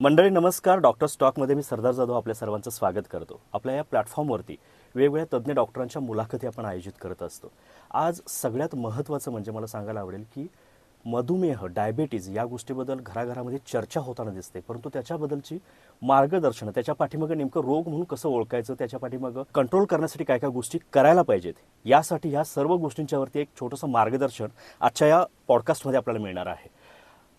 मंडळी नमस्कार. डॉक्टर स्टॉकमध्ये मी सरदार जाधव आपल्या सर्वांचं स्वागत करतो. आपल्या या प्लॅटफॉर्मवरती वेगवेगळ्या तज्ज्ञ डॉक्टरांच्या मुलाखती आपण आयोजित करत असतो. आज सगळ्यात महत्त्वाचं म्हणजे मला सांगायला आवडेल की मधुमेह डायबेटीज या गोष्टीबद्दल घराघरामध्ये चर्चा होताना दिसते. परंतु त्याच्याबद्दलची मार्गदर्शन त्याच्या पाठीमागं नेमकं रोग म्हणून कसं ओळखायचं त्याच्या पाठीमागं कंट्रोल करण्यासाठी काय काय गोष्टी करायला पाहिजेत यासाठी ह्या सर्व गोष्टींच्यावरती एक छोटंसं मार्गदर्शन आजच्या या पॉडकास्टमध्ये आपल्याला मिळणार आहे.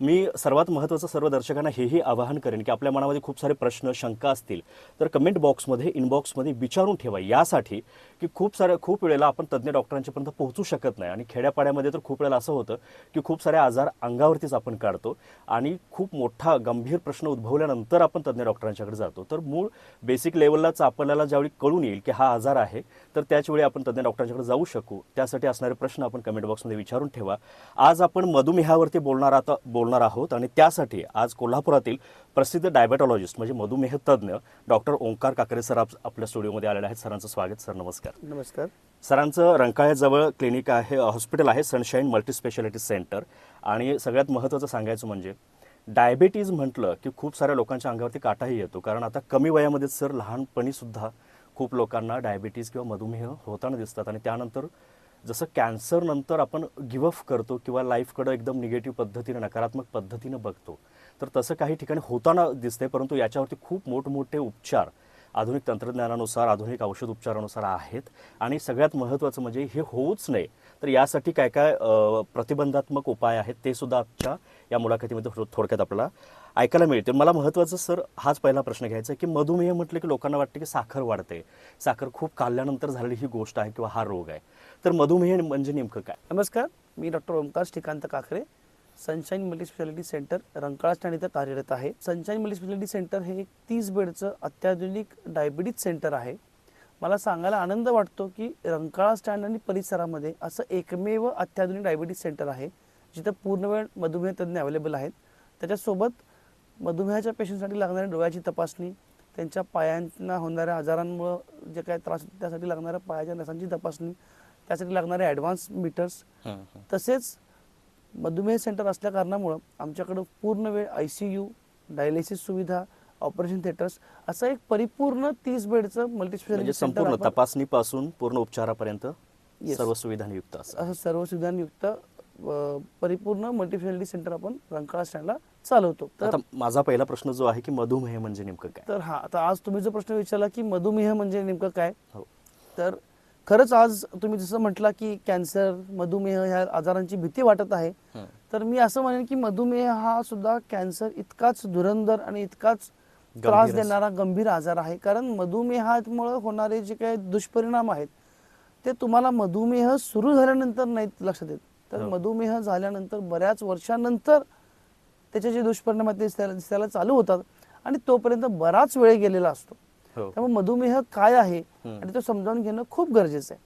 मी सर्वात महत्त्वाचं सर्व दर्शकांना हेही आवाहन करेन की आपल्या मनामध्ये खूप सारे प्रश्न शंका असतील तर कमेंट बॉक्समध्ये इनबॉक्समध्ये विचारून ठेवा. यासाठी की खूप साऱ्या खूप वेळेला आपण तज्ज्ञ डॉक्टरांच्यापर्यंत पोहोचू शकत नाही आणि खेड्यापाड्यामध्ये तर खूप वेळेला असं होतं की खूप सारे आजार अंगावरतीच आपण काढतो आणि खूप मोठा गंभीर प्रश्न उद्भवल्यानंतर आपण तज्ज्ञ डॉक्टरांच्याकडे जातो. तर मूळ बेसिक लेवललाच आपल्याला ज्यावेळी कळून येईल की हा आजार आहे तर त्याच वेळी आपण तज्ज्ञ डॉक्टरांच्याकडे जाऊ शकू. त्यासाठी असणारे प्रश्न आपण कमेंट बॉक्समध्ये विचारून ठेवा. आज आपण मधुमेहावरती बोलणार आता बोल बोलणार आहोत आणि त्यासाठी आज कोल्हापुरातील प्रसिद्ध डायबेटॉलॉजिस्ट म्हणजे मधुमेह तज्ज्ञ डॉक्टर ओंकार काकरे सर आप- आपल्या स्टुडिओमध्ये आलेले आहेत. सरांचं स्वागत. सर नमस्कार. नमस्कार. सरांचं रंकाळ्याजवळ क्लिनिक आहे हॉस्पिटल आहे सनशाईन मल्टी स्पेशालिटी सेंटर. आणि सगळ्यात महत्त्वाचं सांगायचं म्हणजे डायबिटीज म्हटलं की खूप साऱ्या लोकांच्या अंगावरती काटाही येतो. कारण आता कमी वयामध्येच सर लहानपणी सुद्धा खूप लोकांना डायबिटीज किंवा मधुमेह होताना दिसतात आणि त्यानंतर जसं कॅन्सरनंतर आपण गिवअप करतो किंवा लाईफकडं एकदम निगेटिव्ह पद्धतीनं नकारात्मक पद्धतीनं बघतो तर तसं काही ठिकाणी होताना दिसते परंतु याच्यावरती खूप मोठमोठे उपचार आधुनिक तंत्रज्ञानानुसार आधुनिक औषध उपचारानुसार आहेत. आणि सगळ्यात महत्त्वाचं म्हणजे हे होऊच नाही तर यासाठी काय काय प्रतिबंधात्मक उपाय आहेत ते सुद्धा आजच्या या मुलाखतीमध्ये थोडक्यात आपल्याला ऐकायला मिळते. मला महत्त्वाचं सर हाच पहिला प्रश्न घ्यायचा की मधुमेह म्हटलं की लोकांना वाटतं की साखर वाढते. साखर खूप खाल्ल्यानंतर झालेली ही गोष्ट आहे किंवा हा रोग आहे. तर मधुमेह म्हणजे नेमकं काय? नमस्कार. मी doctor Omkar Shrikant Kakhare Sunshine Multi Speciality Centre Rankala stand इथं कार्यरत आहे. सनशाईन मल्टी स्पेशालिटी सेंटर हे एक तीस बेडचं अत्याधुनिक डायबिटीज सेंटर आहे. मला सांगायला आनंद वाटतो की रंकाळा स्टँड आणि परिसरामध्ये असं एकमेव अत्याधुनिक डायबिटीज सेंटर आहे जिथं पूर्ण वेळ मधुमेह तज्ज्ञ अवेलेबल आहेत. त्याच्यासोबत मधुमेहाच्या पेशंटसाठी लागणारी डोळ्याची तपासणी त्यांच्या पायांना होणाऱ्या आजारांमुळं जे काय त्रास होतो त्यासाठी लागणाऱ्या पायाच्या नसांची तपासणी त्यासाठी लागणारे ॲडव्हान्स मीटर्स तसेच मधुमेह सेंटर असल्या कारणामुळं आमच्याकडं पूर्ण वेळ आय सी यू डायलिसिस सुविधा ऑपरेशन थिएटर्स असं एक परिपूर्ण तीस बेडचं म्हणजे मल्टीस्पेशालिटी सेंटर संपूर्ण तपासणीपासून पूर्ण उपचारापर्यंत. सर्व सुविधांयुक्त असं असं सर्व सुविधांयुक्त परिपूर्ण मल्टीस्पेशालिटी सेंटर आपण रंकाळा स्टँडला चालवतो तर आता माझा पहिला प्रश्न जो आहे की मधुमेह म्हणजे नेमकं काय तर हा आता आज तुम्ही जो प्रश्न विचारला की मधुमेह म्हणजे नेमकं काय हो तर खरंच आज तुम्ही जसं म्हटला की कॅन्सर मधुमेह ह्या आजारांची भीती वाटत आहे. तर मी असं म्हणेन की मधुमेह हा सुद्धा कॅन्सर इतकाच धुरंधर आणि इतकाच त्रास. देणारा गंभीर आजार आहे कारण मधुमेहामुळे होणारे जे काही दुष्परिणाम आहेत ते तुम्हाला मधुमेह सुरू झाल्यानंतर नाही लक्षात येत तर हो. मधुमेह झाल्यानंतर बऱ्याच वर्षानंतर त्याचे जे दुष्परिणाम आहेत ते दिसायला दिसायला चालू होतात. आणि तोपर्यंत बराच वेळ गेलेला असतो. हो. त्यामुळे मधुमेह काय आहे. आणि तो समजावून घेणं खूप गरजेचं आहे.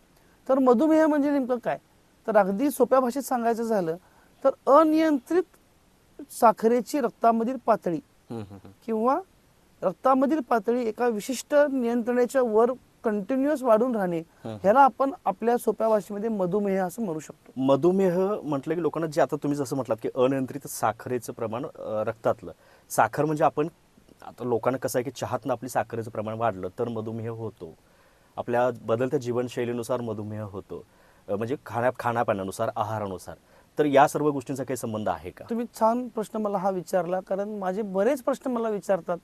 तर मधुमेह म्हणजे नेमकं काय? तर अगदी सोप्या भाषेत सांगायचं झालं तर अनियंत्रित साखरेची रक्तामधील पातळी. किंवा रक्तामधील पातळी एका विशिष्ट नियंत्रणाच्या वर कंटिन्युअस वाढून राहणे. ह्याला आपण आपल्या सोप्या भाषेमध्ये मधुमेह असं म्हणू शकतो. मधुमेह म्हटलं की लोकांना जे आता तुम्ही जसं म्हटलात की अनियंत्रित साखरेचं प्रमाण रक्तातलं. साखर म्हणजे आपण आता लोकांना कसं आहे की चहातनं आपली साखरेचं प्रमाण वाढलं तर मधुमेह होतो. आपल्या बदलत्या जीवनशैलीनुसार मधुमेह होतो. म्हणजे खाण्या खाण्यापाण्यानुसार आहारानुसार. तर या सर्व गोष्टींचा काही संबंध आहे का? तुम्ही छान प्रश्न मला हा विचारला कारण माझे बरेच प्रश्न मला विचारतात.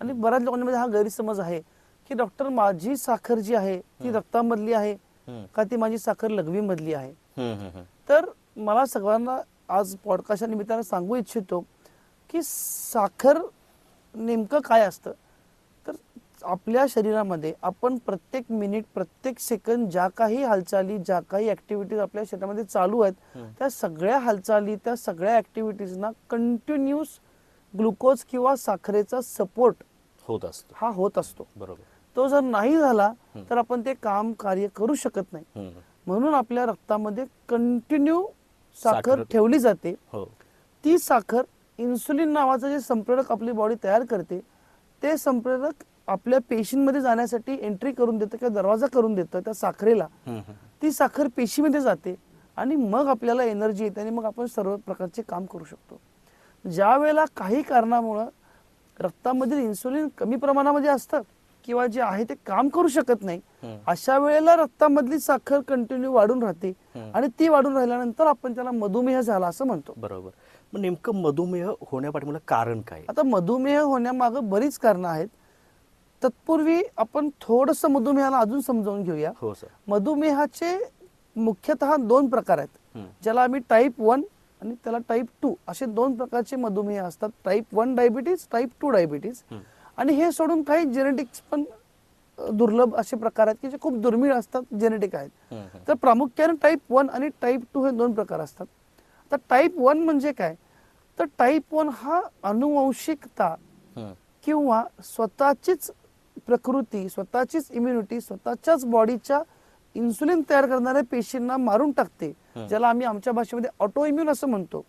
आणि बऱ्याच लोकांमध्ये हा गैरसमज आहे. की डॉक्टर माझी साखर जी आहे ती रक्तामधली आहे. का ती माझी साखर आहे हम्म, हम्म, हम्म. तर मला सगळ्यांना आज पॉडकास्टच्या निमित्तानं सांगू इच्छितो की साखर नेमकं काय असतं तर आपल्या शरीरामध्ये आपण प्रत्येक मिनिट प्रत्येक सेकंद ज्या काही हालचाली ज्या काही ऍक्टिव्हिटीज आपल्या शरीरामध्ये चालू आहेत. त्या सगळ्या हालचाली त्या सगळ्या ऍक्टिव्हिटीजना कंटिन्यूस ग्लुकोज किंवा साखरेचा सपोर्ट होत असतो हा होत असतो बरोबर तो जर नाही झाला तर आपण ते काम कार्य करू शकत नाही. म्हणून आपल्या रक्तामध्ये कंटिन्यू साखर ठेवली जाते. हो. ती साखर इन्सुलिन नावाचं जे संप्रेरक आपली बॉडी तयार करते ते संप्रेरक आपल्या पेशींमध्ये जाण्यासाठी एंट्री करून देतं किंवा दरवाजा करून देतं त्या साखरेला. ती साखर पेशीमध्ये जाते आणि मग आपल्याला एनर्जी येते आणि मग आपण सर्व प्रकारचे काम करू शकतो. ज्या वेळेला काही कारणामुळं रक्तामधील इन्सुलिन कमी प्रमाणामध्ये असतं किंवा जे आहे ते काम करू शकत नाही. अशा वेळेला रक्तामधली साखर कंटिन्यू वाढून राहते. आणि ती वाढून राहिल्यानंतर आपण त्याला मधुमेह झाला असं म्हणतो. बरोबर. मग नेमकं मधुमेह होण्यापाठी कारण काय? आता मधुमेह होण्यामागं बरीच कारणं आहेत. तत्पूर्वी आपण थोडस मधुमेहाला अजून समजावून घेऊया. हो सर. मधुमेहाचे मुख्यतः दोन प्रकार आहेत. ज्याला आम्ही टाईप वन आणि त्याला टाईप टू असे दोन प्रकारचे मधुमेह असतात. Type one diabetes type two diabetes. आणि हे सोडून काही जेनेटिक्स पण दुर्लभ असे प्रकार आहेत की जे खूप दुर्मिळ असतात जेनेटिक आहेत. तर प्रामुख्याने टाईप वन आणि टाईप टू हे दोन प्रकार असतात तर टाईप वन म्हणजे काय तर टाईप वन हा अनुवंशिकता. किंवा स्वतःचीच प्रकृती स्वतःचीच इम्युनिटी स्वतःच्याच बॉडीच्या इन्सुलिन तयार करणाऱ्या पेशींना मारून टाकते. ज्याला आम्ही आमच्या भाषेमध्ये ऑटो इम्युन असं म्हणतो.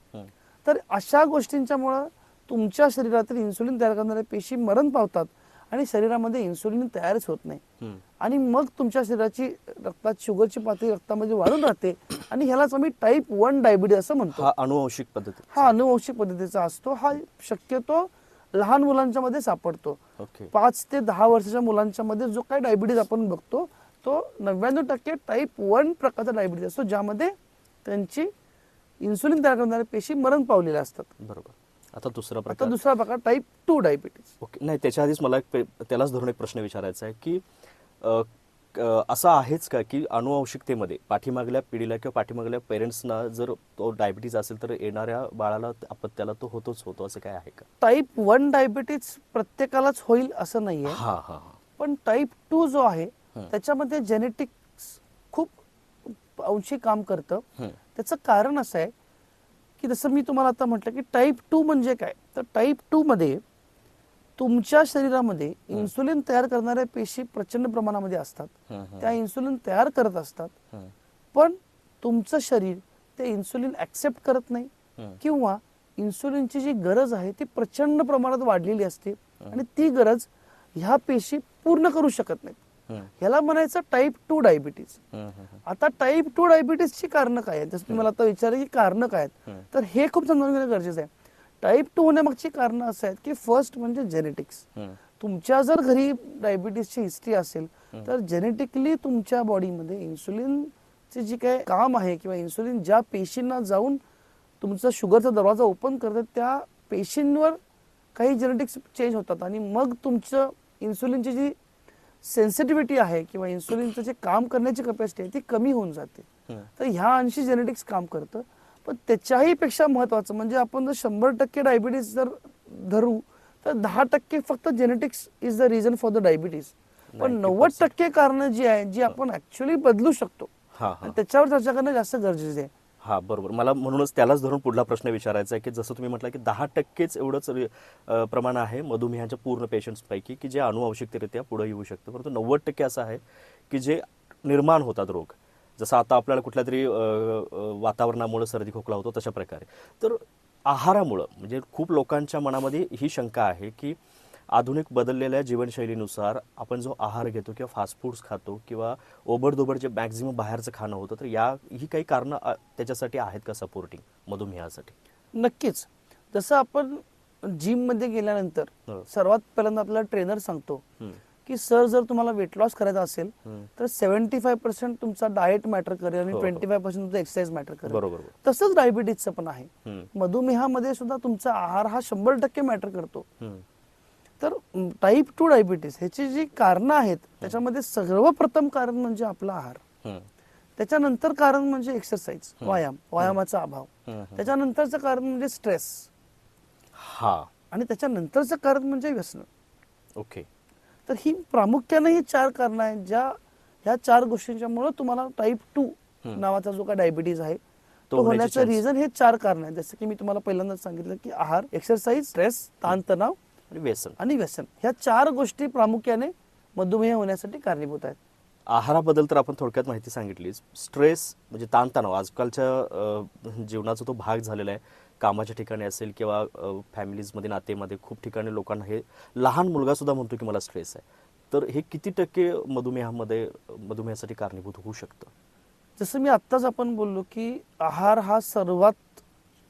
तर अशा गोष्टींच्यामुळं तुमच्या शरीरातील इन्सुलिन तयार करणाऱ्या पेशी मरण पावतात आणि शरीरामध्ये इन्सुलिन तयारच होत नाही. आणि मग तुमच्या शरीराची रक्तात शुगरची पातळी रक्तामध्ये वाढून राहते आणि ह्यालाच आम्ही टाईप वन डायबिटीज असं म्हणतो. हा अनुवंशिक पद्धती. हा अनुवंशिक पद्धतीचा असतो. हा शक्यतो लहान मुलांच्या मध्ये सापडतो. पाच ते दहा वर्षाच्या मुलांच्या मध्ये जो काही डायबिटीज आपण बघतो तो नव्याण्णव टक्के टाईप वन प्रकारचा डायबिटीज असतो ज्यामध्ये त्यांची इन्सुलिन तयार करणाऱ्या पेशी मरण पावलेल्या असतात. बरोबर. आता दुसरा आता प्रकार. दुसरा प्रकार टाईप टू डायबिटीज ओके नाही त्याच्या आधीच मला एक पे- त्यालाच धरून एक प्रश्न विचारायचा आहे की अ, क- असं आहेच का की अनुवंशिकतेमध्ये पाठीमागल्या पिढीला किंवा पाठीमागल्या पेरेंट्सना जर तो डायबिटीज असेल तर येणाऱ्या बाळाला अपत्याला तो होतोच होतो असं काय आहे का? टाईप वन डायबिटीज प्रत्येकालाच होईल असं नाहीये. हा हा हा. पण टाईप टू जो आहे हं. त्याच्यामध्ये जेनेटिक्स खूप अंशी काम करतं. त्याचं कारण असं आहे की जसं मी तुम्हाला आता म्हटलं की टाईप टू म्हणजे काय तर टाईप टू मध्ये तुमच्या शरीरामध्ये इन्सुलिन तयार करणाऱ्या पेशी प्रचंड प्रमाणामध्ये असतात. त्या इन्सुलिन तयार करत असतात. पण तुमचं शरीर ते इन्सुलिन ऍक्सेप्ट करत नाही. किंवा इन्सुलिनची जी गरज आहे ती प्रचंड प्रमाणात वाढलेली असते आणि ती गरज ह्या पेशी पूर्ण करू शकत नाहीत. ह्याला म्हणायचं टाईप टू डायबिटीज. आता टाईप टू डायबिटीसची कारण काय आहेत? जसं तुम्ही मला आता विचारलं की कारण काय आहेत. तर हे खूप समजून घेणं गरजेचं आहे. टाईप टू होण्यामागची कारण असं आहेत की फर्स्ट म्हणजे जेनेटिक्स. तुमच्या जर घरी डायबिटीसची हिस्ट्री असेल तर जेनेटिकली तुमच्या बॉडीमध्ये इन्सुलिनचे जी काय काम आहे किंवा इन्सुलिन ज्या पेशींना जाऊन तुमचा शुगरचा दरवाजा ओपन करतात त्या पेशींवर काही जेनेटिक्स चेंज होतात आणि मग तुमचं इन्सुलिनची जी सेन्सिटिव्हिटी आहे किंवा इन्सुलिनचं जे काम करण्याची कपॅसिटी आहे ती कमी होऊन जाते. तर ह्या अंशी जेनेटिक्स काम करतं. पण त्याच्याही पेक्षा महत्वाचं म्हणजे आपण जर शंभर टक्के डायबिटीस जर धरू तर दहा टक्के फक्त genetics is the reason for the diabetes पण 90% नव्वद टक्के कारण जी आहे जी आपण ऍक्च्युली बदलू शकतो. त्याच्यावर चर्चा करणं जास्त गरजेचं आहे. हा बरोबर. मला म्हणूनच त्यालाच धरून पुढला प्रश्न विचारायचा आहे की जसं तुम्ही म्हटलं की दहा टक्केच एवढंच अ, प्रमाण आहे मधुमेहाच्या पूर्ण पेशंट्सपैकी की जे अनुवांशिकरित्या पुढे येऊ शकतं. परंतु नव्वद टक्के असं आहे की जे निर्माण होतात रोग. जसं आता आपल्याला कुठल्या तरी अ, अ, वातावरणामुळे सर्दी खोकला होतो तशा प्रकारे. तर आहारामुळं म्हणजे खूप लोकांच्या मनामध्ये ही शंका आहे की आधुनिक बदललेल्या जीवनशैलीनुसार आपण जो आहार घेतो किंवा फास्ट फूड्स खातो किंवा ओबडधोबड जे मॅक्झिमम बाहेरचं खाणं होतं तर या ही काही कारणं त्याच्यासाठी आहेत का सपोर्टिंग मधुमेहासाठी नक्कीच जसं आपण जिममध्ये गेल्यानंतर हो. सर्वात पहिल्यांदा आपल्याला ट्रेनर सांगतो की सर जर तुम्हाला वेट लॉस करायचा असेल. तर सेव्हन्टी फाय पर्सेंट तुमचा डाएट मॅटर करेल आणि. ट्वेंटी फाय पर्सेंट तुमचा एक्सरसाइज मॅटर करेल. तसंच डायबिटीजचं पण आहे मधुमेहामध्ये सुद्धा तुमचा आहार हा शंभर टक्के मॅटर करतो तर टाईप टू डायबिटीस ह्याची जी कारणं आहेत त्याच्यामध्ये सर्वप्रथम कारण म्हणजे आपला आहार. त्याच्यानंतर कारण म्हणजे एक्सरसाइज व्यायाम व्यायामाचा अभाव. त्याच्यानंतरचं कारण म्हणजे स्ट्रेस हा. आणि त्याच्यानंतरचं कारण म्हणजे व्यसन. ओके. तर ही प्रामुख्याने ही चार कारणं आहेत ज्या ह्या चार गोष्टींच्यामुळे तुम्हाला टाईप टू. नावाचा जो काय डायबिटीज आहे तो होण्याचे. रिझन हे चार कारण आहेत. जसं की मी तुम्हाला पहिल्यांदाच सांगितलं की आहार एक्सरसाइज स्ट्रेस ताणतणाव व्यसन. आणि व्यसन. ह्या चार गोष्टी प्रामुख्याने मधुमेह होण्यासाठी कारणीभूत आहेत. आहाराबद्दल तर आपण थोडक्यात माहिती सांगितलीच. स्ट्रेस म्हणजे ताणतणाव. आजकालच्या जीवनाचा तो भाग झालेला आहे. कामाच्या ठिकाणी असेल किंवा फॅमिलीजमध्ये नातेमध्ये खूप ठिकाणी लोकांना हे लहान मुलगा सुद्धा म्हणतो की मला स्ट्रेस आहे. तर हे किती टक्के मधुमेहामध्ये मधुमेहासाठी कारणीभूत होऊ शकतं? जसं मी आत्ताच आपण बोललो की आहार हा सर्वात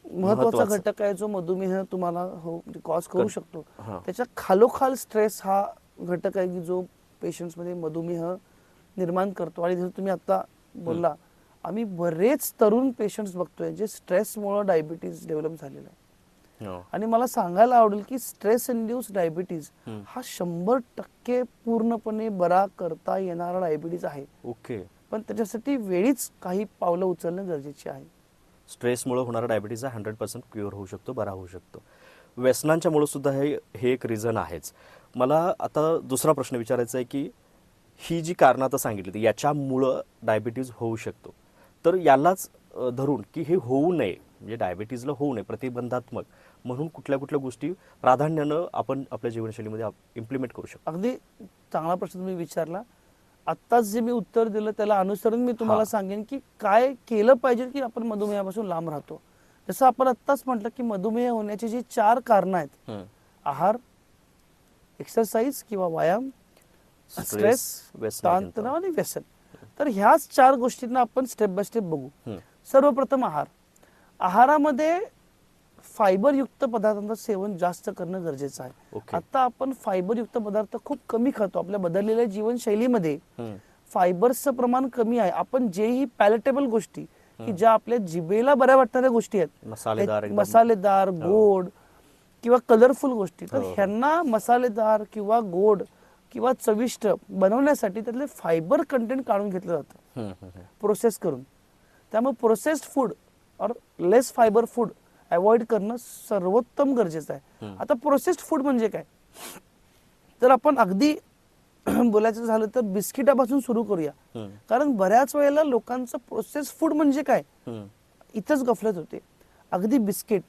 महत्त्वाचा. घटक आहे जो मधुमेह तुम्हाला हो कॉज करू कर- शकतो. त्याच्या खालोखाल स्ट्रेस हा घटक आहे की जो पेशंट्समध्ये मधुमेह निर्माण करतो आणि जसं तुम्ही आता बोलला आम्ही बरेच तरुण पेशंट्स बघतोय जे स्ट्रेसमुळे डायबिटीज डेव्हलप झालेलं आहे हो. आणि मला सांगायला आवडेल की स्ट्रेस इंड्यूस डायबिटीज. हा शंभर टक्के पूर्णपणे बरा करता येणारा डायबिटीज आहे ओके पण त्याच्यासाठी वेळीच काही पावलं उचलणं गरजेचे आहे स्ट्रेसमुळे होणारा डायबिटीज हा हंड्रेड पर्सेंट क्युअर होऊ शकतो बरा होऊ शकतो. व्यसनांच्यामुळं सुद्धा हे हे एक रिझन आहेच. मला आता दुसरा प्रश्न विचारायचा आहे की ही जी कारणं आता सांगितली ती याच्यामुळं डायबिटीज होऊ शकतो. तर यालाच धरून की हे होऊ नये म्हणजे डायबिटीजला होऊ नये प्रतिबंधात्मक म्हणून कुठल्या कुठल्या गोष्टी प्राधान्यानं आपण आपल्या जीवनशैलीमध्ये इम्प्लिमेंट करू शकतो. अगदी चांगला प्रश्न तुम्ही विचारला. आत्ताच जे मी उत्तर दिलं त्याला अनुसरून मी तुम्हाला. सांगेन की काय केलं पाहिजे की आपण मधुमेहापासून लांब राहतो जसं आपण आत्ताच म्हटलं की मधुमेह होण्याची जी चार कारणं आहेत. आहार एक्सरसाइज किंवा व्यायाम स्ट्रेस. ताणतणाव आणि व्यसन तर ह्याच चार गोष्टींना आपण स्टेप बाय स्टेप बघू. सर्वप्रथम आहार आहारामध्ये फायबरयुक्त पदार्थांचं सेवन जास्त करणं गरजेचं आहे ओके. आता आपण फायबरयुक्त पदार्थ खूप कमी खातो आपल्या बदललेल्या जीवनशैलीमध्ये हम्म. फायबरचं प्रमाण कमी आहे आपण जेही पॅलेटेबल गोष्टी की ज्या आपल्या जिभेला बऱ्या वाटणाऱ्या गोष्टी आहेत मसालेदार. मसालेदार गोड किंवा कलरफुल गोष्टी तर हो, हो. ह्यांना मसालेदार किंवा गोड किंवा चविष्ट बनवण्यासाठी त्यातले फायबर कंटेंट काढून घेतलं जातं. प्रोसेस करून त्यामुळे प्रोसेस्ड फूड और लेस फायबर फूड अवॉइड करणं सर्वोत्तम गरजेचं आहे. आता प्रोसेस्ड फूड म्हणजे काय? तर आपण अगदी बोलायचं झालं तर बिस्किटापासून सुरू करूया. कारण बऱ्याच वेळेला लोकांचं प्रोसेस फूड म्हणजे काय. इथंच गफलत होते. अगदी बिस्किट.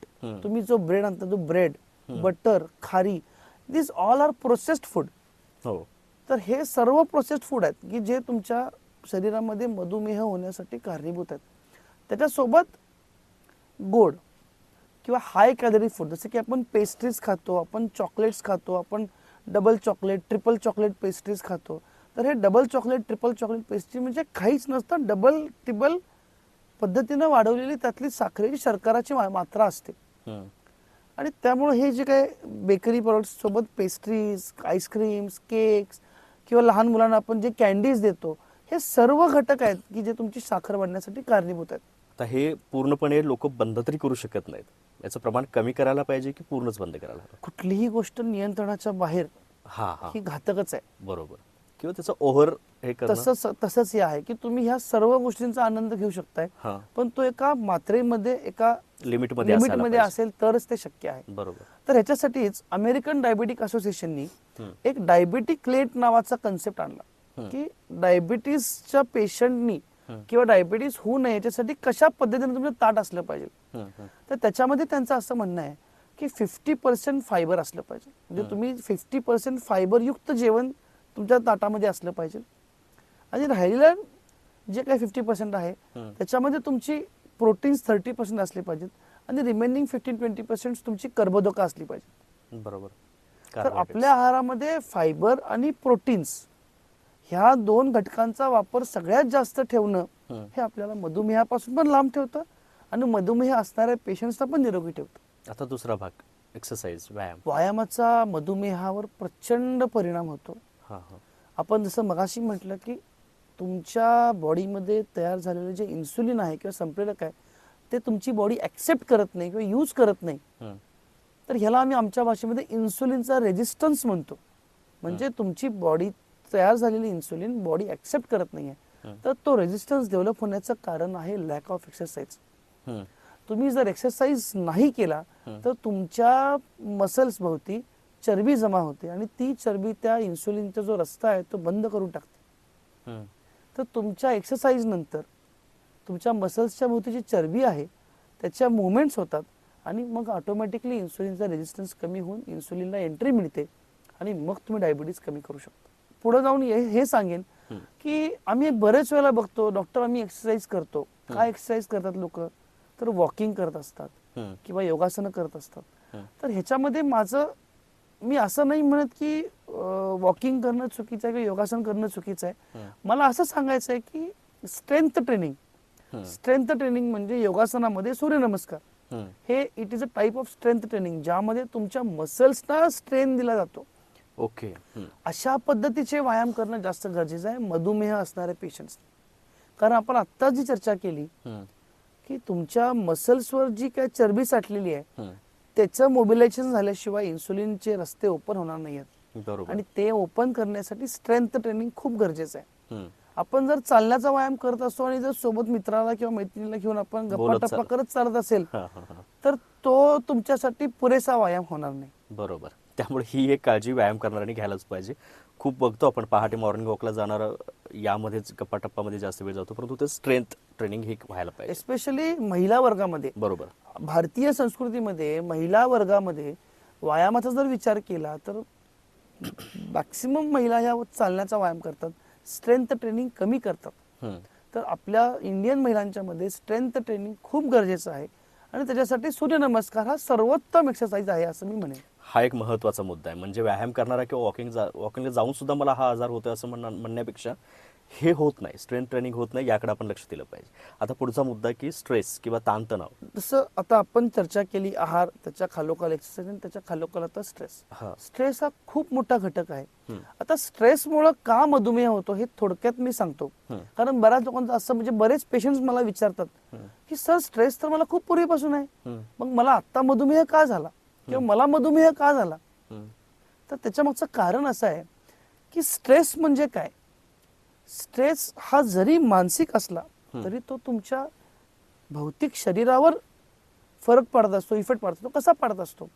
तुम्ही जो ब्रेड आणता तो ब्रेड बटर खारी this all are processed food हो. तर हे सर्व प्रोसेस्ड फूड आहेत की जे तुमच्या शरीरामध्ये मधुमेह होण्यासाठी कारणीभूत आहेत. त्याच्यासोबत गोड किंवा हाय कॅलरी फूड जसं की आपण पेस्ट्रीज खातो आपण चॉकलेट्स खातो आपण double chocolate triple chocolate pastries खातो. तर हे double chocolate triple chocolate pastry म्हणजे काहीच नसतं डबल ट्रिपल पद्धतीनं वाढवलेली त्यातली साखरेची शर्कराची मात्रा असते. आणि त्यामुळे हे जे काय बेकरी प्रोडक्ट्स सोबत पेस्ट्रीज आईस्क्रीम्स केक्स किंवा लहान मुलांना आपण जे कॅन्डीज देतो हे सर्व घटक आहेत की जे तुमची साखर वाढण्यासाठी कारणीभूत आहेत. आता हे पूर्णपणे लोक बंद तरी करू शकत नाहीत. याचं प्रमाण कमी करायला पाहिजे की पूर्णच बंद करायला हवं कुठलीही गोष्ट नियंत्रणाच्या बाहेर हा हा ही घातकच आहे बरोबर किंवा त्याचं ओव्हर हे तसंच तसंच हे आहे की तुम्ही ह्या सर्व गोष्टींचा आनंद घेऊ शकताय हा पण तो एका मात्रेमध्ये एका लिमिटमध्ये लिमिटमध्ये. असेल तरच ते शक्य आहे बरोबर तर ह्याच्यासाठीच अमेरिकन डायबेटिक असोसिएशननी. एक डायबेटिक लेट नावाचा कन्सेप्ट आणला. की डायबिटीसच्या पेशंटनी. किंवा डायबिटीस होऊ नये याच्यासाठी कशा पद्धतीने तुमचं ताट असलं पाहिजे. तर त्याच्यामध्ये त्यांचं असं म्हणणं आहे की फिफ्टी पर्सेंट फायबर असलं पाहिजे. म्हणजे तुम्ही फिफ्टी पर्सेंट फायबरयुक्त जेवण तुमच्या ताटामध्ये असलं पाहिजे. आणि राहिलेलं जे काही फिफ्टी पर्सेंट आहे. त्याच्यामध्ये तुमची प्रोटीन्स थर्टी पर्सेंट असले पाहिजेत आणि रिमेनिंग फिफ्टीन ट्वेंटी पर्सेंट तुमची कर्बोदका असली पाहिजे बरोबर. तर. आपल्या आहारामध्ये फायबर आणि प्रोटीन्स ह्या दोन घटकांचा वापर सगळ्यात जास्त ठेवणं. हे. आपल्याला मधुमेहापासून पण लांब ठेवतं आणि मधुमेह असणाऱ्या पेशंट्सना पण निरोगी ठेवतं. आता दुसरा भाग एक्सरसाइज व्यायाम. व्यायामाचा मधुमेहावर प्रचंड परिणाम होतो. हा हा. आपण जसं मगाशी म्हटलं की तुमच्या बॉडीमध्ये तयार झालेलं जे इन्सुलिन आहे किंवा संप्रेरक आहे ते तुमची बॉडी ॲक्सेप्ट करत नाही किंवा यूज करत नाही. तर ह्याला आम्ही आमच्या भाषेमध्ये इन्सुलिनचा रेजिस्टन्स म्हणतो. म्हणजे तुमची बॉडी तयार झालेली इन्सुलिन बॉडी ऍक्सेप्ट करत नाहीये. तर तो रेजिस्टन्स डेव्हलप होण्याचं कारण आहे लॅक ऑफ एक्सरसाइज. तुम्ही जर एक्सरसाइज नाही केला. तर तुमच्या मसल्स भोवती चरबी जमा होते आणि ती चरबी त्या इन्सुलिनचा जो रस्ता आहे तो बंद करून टाकते. तर तुमच्या एक्सरसाइज नंतर तुमच्या मसल्सच्या भोवती जी चरबी आहे त्याच्या मुवमेंट्स होतात आणि मग ऑटोमॅटिकली इन्सुलिनचा रेजिस्टन्स कमी होऊन इन्सुलिनला एंट्री मिळते आणि मग तुम्ही डायबिटीज कमी करू शकता पुढे जाऊन हे हे सांगेन. की आम्ही बरेच वेळेला बघतो डॉक्टर आम्ही एक्सरसाइज करतो काय एक्सरसाइज करतात लोक तर वॉकिंग करत असतात. किंवा योगासनं करत असतात. तर ह्याच्यामध्ये माझं मी असं नाही म्हणत की वॉकिंग करणं चुकीचं आहे किंवा योगासन करणं चुकीचं आहे. मला असं सांगायचं आहे की स्ट्रेंथ ट्रेनिंग. स्ट्रेंथ ट्रेनिंग म्हणजे योगासनामध्ये सूर्यनमस्कार. हे it is a type of strength training ज्यामध्ये तुमच्या मसल्सना स्ट्रेन दिला जातो ओके. अशा पद्धतीचे व्यायाम करणं जास्त गरजेचं आहे मधुमेह असणाऱ्या पेशंट्स कारण आपण आत्ता जी चर्चा केली. की तुमच्या मसल्सवर जी काय चरबी साठलेली आहे. त्याचं मोबिलायझेशन झाल्याशिवाय इन्सुलिनचे रस्ते ओपन होणार नाही आहेत बरोबर आणि ते ओपन करण्यासाठी स्ट्रेंथ ट्रेनिंग खूप गरजेचं आहे. आपण जर चालण्याचा व्यायाम करत असतो आणि जर सोबत मित्राला किंवा मैत्रिणीला घेऊन आपण गप्पा टप्पा करत चालत असेल. तर तो तुमच्यासाठी पुरेसा व्यायाम होणार नाही बरोबर त्यामुळे ही एक काळजी व्यायाम करणाऱ्यांनी घ्यायलाच पाहिजे. खूप बघतो आपण पहाटे मॉर्निंग वॉकला जाणार यामध्येच गप्पा टप्पामध्ये जास्त वेळ जातो परंतु ते स्ट्रेंथ ट्रेनिंग हे व्हायला पाहिजे. एस्पेशली महिला वर्गामध्ये. बरोबर. भारतीय संस्कृतीमध्ये महिला वर्गामध्ये व्यायामाचा जर विचार केला तर मॅक्सिमम महिला या चालण्याचा व्यायाम करतात. स्ट्रेंथ ट्रेनिंग कमी करतात. तर आपल्या इंडियन महिलांच्या मध्ये स्ट्रेंथ ट्रेनिंग खूप गरजेचं आहे. आणि त्याच्यासाठी सूर्यनमस्कार हा सर्वोत्तम एक्सरसाइज आहे असं मी म्हणेन. हा एक महत्त्वाचा मुद्दा आहे. म्हणजे व्यायाम करणारा किंवा वॉकिंग जा वॉकिंगला जाऊन सुद्धा मला हा आजार होतोय असं म्हणणं म्हणण्यापेक्षा हे होत नाही. स्ट्रेंथ ट्रेनिंग होत नाही याकडे आपण लक्ष दिलं पाहिजे. आता पुढचा मुद्दा की स्ट्रेस किंवा ताणतणाव. जसं आता आपण चर्चा केली आहार त्याच्या खालोखाल एक्सरसाइज आणि त्याच्या खालोखाल आता स्ट्रेस हा. स्ट्रेस हा खूप मोठा घटक आहे. आता स्ट्रेसमुळं का मधुमेह होतो हे थोडक्यात मी सांगतो. कारण बऱ्याच लोकांचं असं म्हणजे बरेच पेशंट्स मला विचारतात. की सर स्ट्रेस तर मला खूप पूर्वीपासून आहे. मग मला आत्ता मधुमेह का झाला? किंवा मला मधुमेह का झाला. तर त्याच्या मागचं कारण असं आहे की स्ट्रेस म्हणजे काय स्ट्रेस हा जरी मानसिक असला. तरी तो तुमच्या भौतिक शरीरावर फरक पडत असतो इफेक्ट पडतो तो कसा पडत असतो.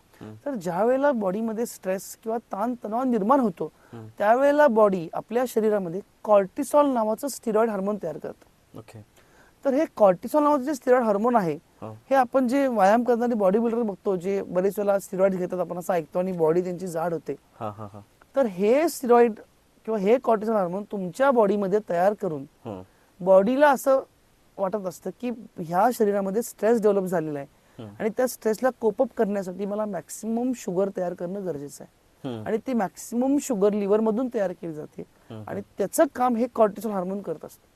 तर ज्या वेळेला बॉडीमध्ये स्ट्रेस किंवा ताण तणाव निर्माण होतो. त्यावेळेला बॉडी आपल्या शरीरामध्ये कॉर्टिसॉल नावाचं स्टिरॉइड हार्मोन तयार करते ओके तर हे कॉर्टिसॉल नावाचं जे स्टिरॉइड हार्मोन आहे हा. हे आपण जे व्यायाम करणारे बॉडी बिल्डर बघतो जे बरेच वेळेला स्टिरॉइड घेतात आपण असं ऐकतो आणि बॉडी त्यांची जाड होते हा हा हा तर हे स्टिरॉइड किंवा हे कॉर्टिसॉल हार्मोन तुमच्या बॉडीमध्ये तयार करून. बॉडीला असं वाटत असतं की ह्या शरीरामध्ये स्ट्रेस डेव्हलप झालेला आहे. आणि त्या स्ट्रेसला कोपअप करण्यासाठी मला मॅक्सिमम शुगर तयार करणं गरजेचं आहे. आणि ती मॅक्सिमम शुगर लिव्हर मधून तयार केली जाते. आणि त्याचं काम हे कॉर्टिसॉल हार्मोन करत असतं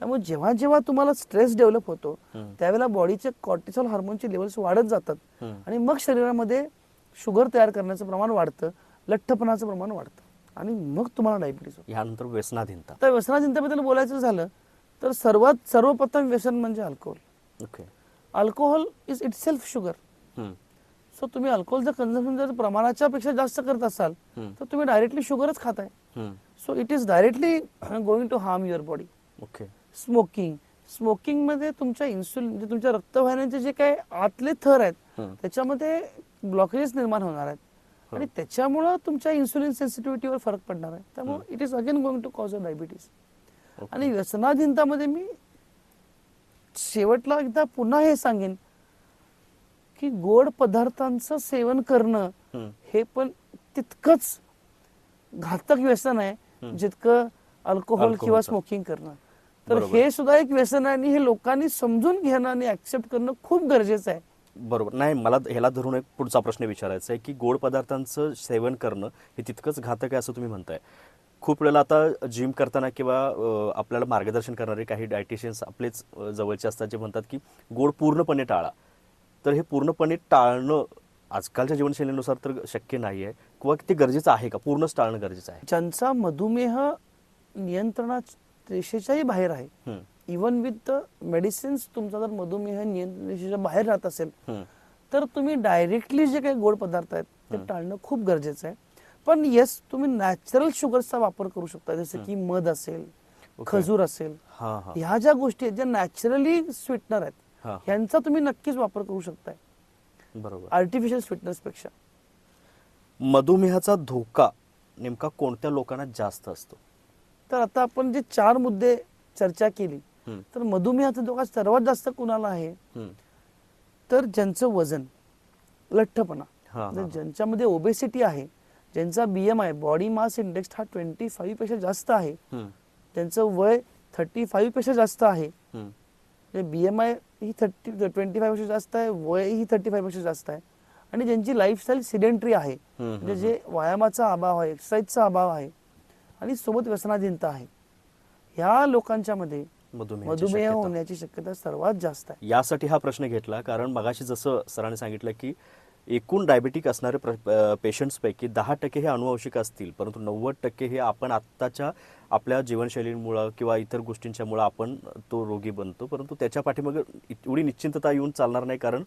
त्यामुळे जेव्हा जेव्हा तुम्हाला स्ट्रेस डेव्हलप होतो. त्यावेळेला बॉडीचे कॉर्टिसॉल हार्मोनचे लेवल्स वाढत जातात. आणि मग शरीरामध्ये शुगर तयार करण्याचं प्रमाण वाढतं लठ्ठपणाचं प्रमाण वाढतं आणि मग तुम्हाला डायबिटीस यानंतर व्यसनाधीनता तर व्यसनाधीनतेबद्दल बोलायचं झालं तर सर्वात सर्वप्रथम व्यसन म्हणजे alcohol okay alcohol is itself sugar. So तुम्ही अल्कोहोलचं कन्झम्पन जर प्रमाणाच्या पेक्षा जास्त करत असाल. तर तुम्ही डायरेक्टली शुगरच खाताय. So it is directly going to harm your body okay smoking स्मोकिंगमध्ये तुमच्या इन्सुलिन म्हणजे तुमच्या रक्तवाहिन्यांचे जे काही आतले थर आहेत. त्याच्यामध्ये ब्लॉकेजेस निर्माण होणार आहेत. आणि त्याच्यामुळं तुमच्या इन्सुलिन सेन्सिटिव्हिटीवर फरक पडणार आहे त्यामुळे it is again going to cause a diabetes okay. आणि व्यसनाधीनतामध्ये मी शेवटला एकदा पुन्हा हे सांगेन की गोड पदार्थांचं सेवन करणं. हे पण तितकंच घातक व्यसन आहे. जितकं अल्कोहोल किंवा. स्मोकिंग करणं तर. हे सुद्धा एक व्यसन आहे आणि हे लोकांनी समजून घेणं आणि ऍक्सेप्ट करणं खूप गरजेचं आहे. बरोबर. नाही मला ह्याला धरून एक पुढचा प्रश्न विचारायचा आहे की गोड पदार्थांचं सेवन करणं हे तितकंच घातक आहे असं तुम्ही म्हणताय. खूप वेळेला आता जिम करताना किंवा आपल्याला मार्गदर्शन करणारे काही डायटिशियन्स आपलेच जवळचे असतात जे म्हणतात की गोड पूर्णपणे टाळा. तर हे पूर्णपणे टाळणं आजकालच्या जीवनशैलीनुसार तर शक्य नाही आहे किंवा ते गरजेचं आहे का? पूर्णच टाळणं गरजेचं आहे. ज्यांचा मधुमेह नियंत्रणा रेषेच्याही बाहेर आहे. इवन विथ द मेडिसिन्स तुमचा जर मधुमेह नियंत्रण रेषेच्या बाहेर राहत असेल तर तुम्ही डायरेक्टली जे काही गोड पदार्थ आहेत ते. टाळणं खूप गरजेचं आहे. पण येस तुम्ही नॅचरल शुगर्सचा वापर करू शकता. जसं की मध असेल. खजूर असेल ह्या ज्या गोष्टी आहेत ज्या नॅचरली स्वीटनर आहेत ह्यांचा तुम्ही नक्कीच वापर करू शकताय. बरोबर. आर्टिफिशियल स्वीटनेस पेक्षा. मधुमेहाचा धोका नेमका कोणत्या लोकांना जास्त असतो? तर आता आपण जे चार मुद्दे चर्चा केली तर मधुमेहाचा धोका सर्वात जास्त कुणाला आहे? तर ज्यांचं वजन लठ्ठपणा हा, ज्यांच्यामध्ये ओबेसिटी आहे ज्यांचा बीएम आहे बॉडी मास इंडेक्स हा ट्वेंटी फाईव्हपेक्षा जास्त आहे ज्यांचं वय थर्टी फाईव्हपेक्षा जास्त आहे. हम्म, बी एम आय ही थर्टी ट्वेंटी फाईव्हपेक्षा जास्त आहे वय ही थर्टी फाईव्हपेक्षा जास्त आहे. आणि ज्यांची लाईफस्टाईल सिडेंटरी आहे म्हणजे जे व्यायामाचा अभाव आहे एक्सरसाइजचा अभाव आहे आणि सोबत व्यसनाधीनता आहे. ह्या लोकांच्या मध्ये मधुमेह. होण्याची शक्यता सर्वात जास्त आहे. यासाठी हा प्रश्न घेतला कारण मगाशी जसं सरांनी सांगितलं की एकूण डायबेटिक असणारे पेशंट्सपैकी दहा टक्के हे अनुवंशिक असतील परंतु नव्वद टक्के हे आपण आत्ताच्या आपल्या जीवनशैलीमुळं किंवा इतर गोष्टींच्यामुळं आपण तो रोगी बनतो. परंतु त्याच्या पाठीमागे एवढी निश्चिंतता येऊन चालणार नाही कारण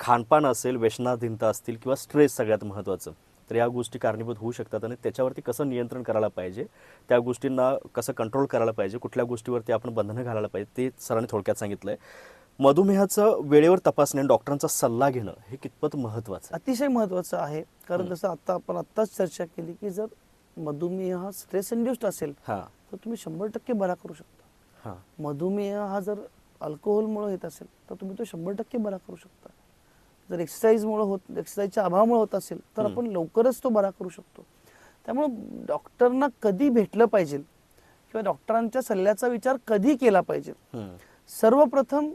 खानपान असेल व्यसनाधीनता असतील किंवा स्ट्रेस सगळ्यात महत्त्वाचं तर या गोष्टी कारणीभूत होऊ शकतात आणि त्याच्यावरती कसं नियंत्रण करायला पाहिजे त्या गोष्टींना कसं कंट्रोल करायला पाहिजे कुठल्या गोष्टीवरती आपण बंधनं घालायला पाहिजे ते सरांनी थोडक्यात सांगितलंय. मधुमेहाचं वेळेवर तपासणे आणि डॉक्टरांचा सल्ला घेणं हे कितपत महत्त्वाचं आहे? अतिशय महत्वाचं आहे. कारण. जसं आता आपण आत्ताच चर्चा केली की जर मधुमेह हा स्ट्रेस इंड्युस्ड असेल हां. तर तुम्ही शंभर टक्के बरा करू शकता. हां. मधुमेह हा जर अल्कोहोलमुळे येत असेल तर तुम्ही तो शंभर टक्के बरा करू शकता. जर एक्सरसाइजमुळे होत एक्सरसाइजच्या अभावामुळे होत असेल तर. आपण लवकरच तो बरा करू शकतो त्यामुळं डॉक्टरना कधी भेटलं पाहिजे किंवा डॉक्टरांच्या सल्ल्याचा विचार कधी केला पाहिजे. सर्वप्रथम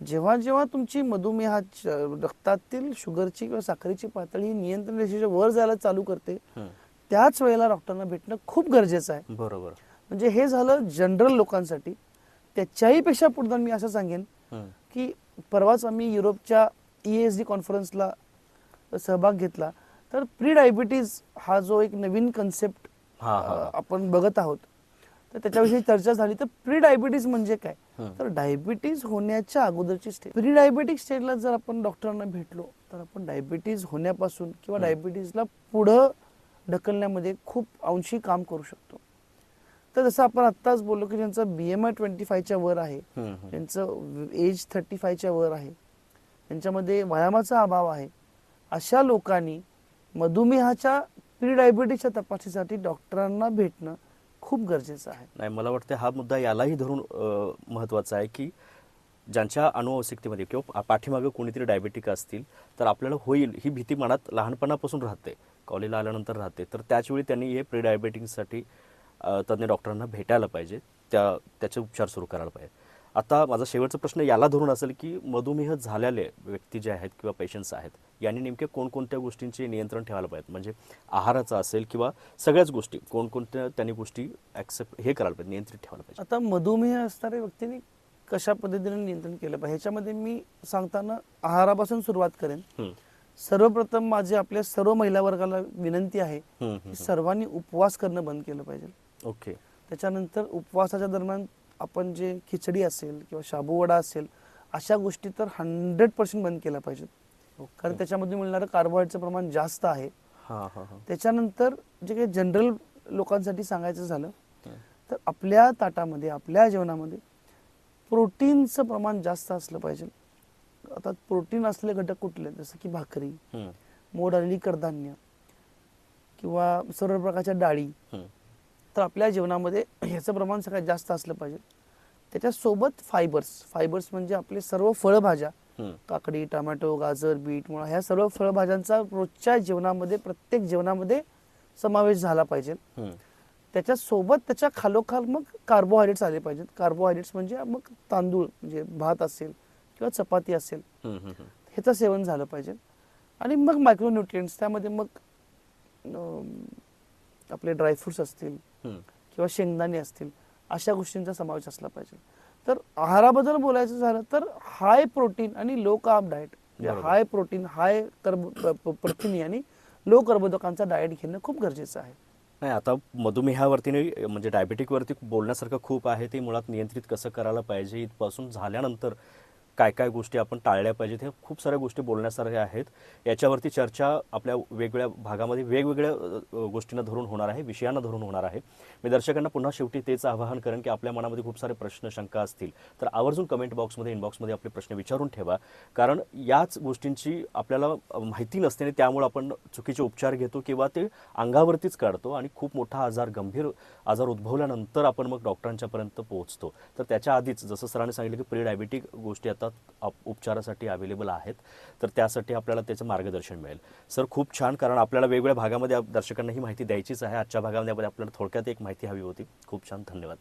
जेव्हा जेव्हा तुमची मधुमेहाची रक्तातील शुगरची किंवा साखरेची पातळी नियंत्रण रेषेच्या वर जायला चालू करते. त्याच वेळेला डॉक्टरना भेटणं खूप गरजेचं आहे बरोबर म्हणजे हे झालं जनरल लोकांसाठी त्याच्याही पेक्षा पुढे मी असं सांगेन. की परवाच आम्ही युरोपच्या ई एस डी कॉन्फरन्सला सहभाग घेतला तर प्री डायबिटीज हा जो एक नवीन कन्सेप्ट. आपण बघत आहोत तर त्याच्याविषयी चर्चा झाली तर प्री डायबिटीज म्हणजे काय. तर डायबिटीज होण्याच्या अगोदरची स्टेज प्री डायबिटिक स्टेजला जर आपण डॉक्टरांना भेटलो तर आपण डायबिटीज होण्यापासून किंवा. डायबिटीजला पुढं ढकलण्यामध्ये खूप अंशी काम करू शकतो तर जसं आपण आत्ताच बोललो की ज्यांचं बी एम आय ट्वेंटी फायच्या वर आहे. ज्यांचं एज थर्टी फायच्या वर आहे त्यांच्यामध्ये व्यायामाचा अभाव आहे. अशा लोकांनी मधुमेहाच्या प्री डायबिटीजच्या तपासणीसाठी डॉक्टरांना भेटणं खूप गरजेचं आहे. नाही मला वाटतं हा मुद्दा यालाही धरून महत्त्वाचा आहे की ज्यांच्या अनुवंशिकतेमध्ये किंवा पाठीमागं कोणीतरी डायबेटिक असतील तर आपल्याला होईल ही भीती मनात लहानपणापासून राहते. कॉलेजला आल्यानंतर राहते. तर त्याचवेळी त्यांनी हे प्री डायबेटिक्ससाठी तज्ज्ञ डॉक्टरांना भेटायला पाहिजे. त्या त्याचे उपचार सुरू करायला पाहिजे. आता माझा शेवटचा प्रश्न याला धरून असेल की मधुमेह झालेले व्यक्ती जे आहेत किंवा पेशंट्स आहेत यांनी नेमके कोणकोणत्या गोष्टींचे नियंत्रण ठेवायला पाहिजे म्हणजे आहाराचं असेल किंवा सगळ्याच गोष्टी कोणकोणत्या त्यांनी गोष्टी ॲक्सेप्ट हे करायला पाहिजे नियंत्रित ठेवायला पाहिजे आता मधुमेह असणाऱ्या व्यक्तीने कशा पद्धतीने नियंत्रण केलं पाहिजे? ह्याच्यामध्ये मी सांगताना आहारापासून सुरुवात करेन. सर्वप्रथम माझी आपल्या सर्व महिला वर्गाला विनंती आहे की. सर्वांनी उपवास करणं बंद केलं पाहिजे. ओके. त्याच्यानंतर उपवासाच्या दरम्यान आपण जे खिचडी असेल किंवा शाबूवडा असेल अशा गोष्टी तर हंड्रेड पर्सेंट बंद केल्या पाहिजेत. कारण त्याच्यामध्ये मिळणारं कार्बोहायड्रेटचं प्रमाण जास्त आहे. हां हां हां. त्याच्यानंतर जे काही जनरल लोकांसाठी सांगायचं झालं. तर आपल्या ताटामध्ये आपल्या जेवणामध्ये प्रोटीनचं प्रमाण जास्त असलं पाहिजे. आता प्रोटीन असलेले घटक कुठले? जसं की भाकरी मोड आलेली कडधान्य किंवा सर्व प्रकारच्या डाळी. तर आपल्या जेवणामध्ये ह्याचं प्रमाण सगळ्यात जास्त असलं पाहिजे त्याच्यासोबत फायबर्स फायबर्स म्हणजे आपले सर्व फळभाज्या. काकडी टोमॅटो गाजर बीट मुळा ह्या सर्व फळभाज्यांचा रोजच्या जेवणामध्ये प्रत्येक जेवणामध्ये समावेश झाला पाहिजे. त्याच्यासोबत त्याच्या खालोखाल मग कार्बोहायड्रेट्स आले पाहिजेत कार्बोहायड्रेट्स म्हणजे मग तांदूळ म्हणजे भात असेल किंवा चपाती असेल. ह्याचं सेवन झालं पाहिजे आणि मग मायक्रोन्युट्रियंट्स त्यामध्ये मग आपले ड्रायफ्रुट्स असतील. किंवा शेंगदाणे असतील अशा गोष्टींचा समावेश असला पाहिजे. तर आहाराबद्दल बोलायचं झालं तर हाय प्रोटीन आणि low carb diet. High protein high carb प्रथिने आणि लो कर्बोदकांचा डाएट घेणं खूप गरजेचं आहे. नाही आता मधुमेहावरती म्हणजे डायबेटिकवरती बोलण्यासारखं खूप आहे ते मुळात नियंत्रित कसं करायला पाहिजे इथपासून झाल्यानंतर काय काय गोष्टी आपण टाळल्या पाहिजेत हे खूप साऱ्या गोष्टी बोलण्यासारख्या आहेत. याच्यावरती चर्चा आपल्या वेगवेगळ्या भागामध्ये वेगवेगळ्या गोष्टींना धरून होणार आहे विषयांना धरून होणार आहे. मी दर्शकांना पुन्हा शेवटी तेच आवाहन करेन की आपल्या मनामध्ये खूप सारे प्रश्न शंका असतील तर आवर्जून कमेंट बॉक्समध्ये इनबॉक्समध्ये आपले प्रश्न विचारून ठेवा. कारण याच गोष्टींची आपल्याला माहिती नसते आणि त्यामुळे आपण चुकीचे उपचार घेतो किंवा ते अंगावरतीच काढतो आणि खूप मोठा आजार गंभीर आजार उद्भवल्यानंतर आपण मग डॉक्टरांच्यापर्यंत पोहोचतो. तर त्याच्या आधीच जसं सरांनी सांगितलं की प्री डायबिटिक गोष्टी आता भारतात उपचारासाठी अवेलेबल आहेत. तर त्यासाठी आपल्याला त्याचं मार्गदर्शन मिळेल. सर खूप छान कारण आपल्याला वेगवेगळ्या भागामध्ये दर्शकांना ही माहिती द्यायचीच आहे. आजच्या भागामध्ये आपल्याला थोडक्यात एक माहिती हवी होती. खूप छान धन्यवाद.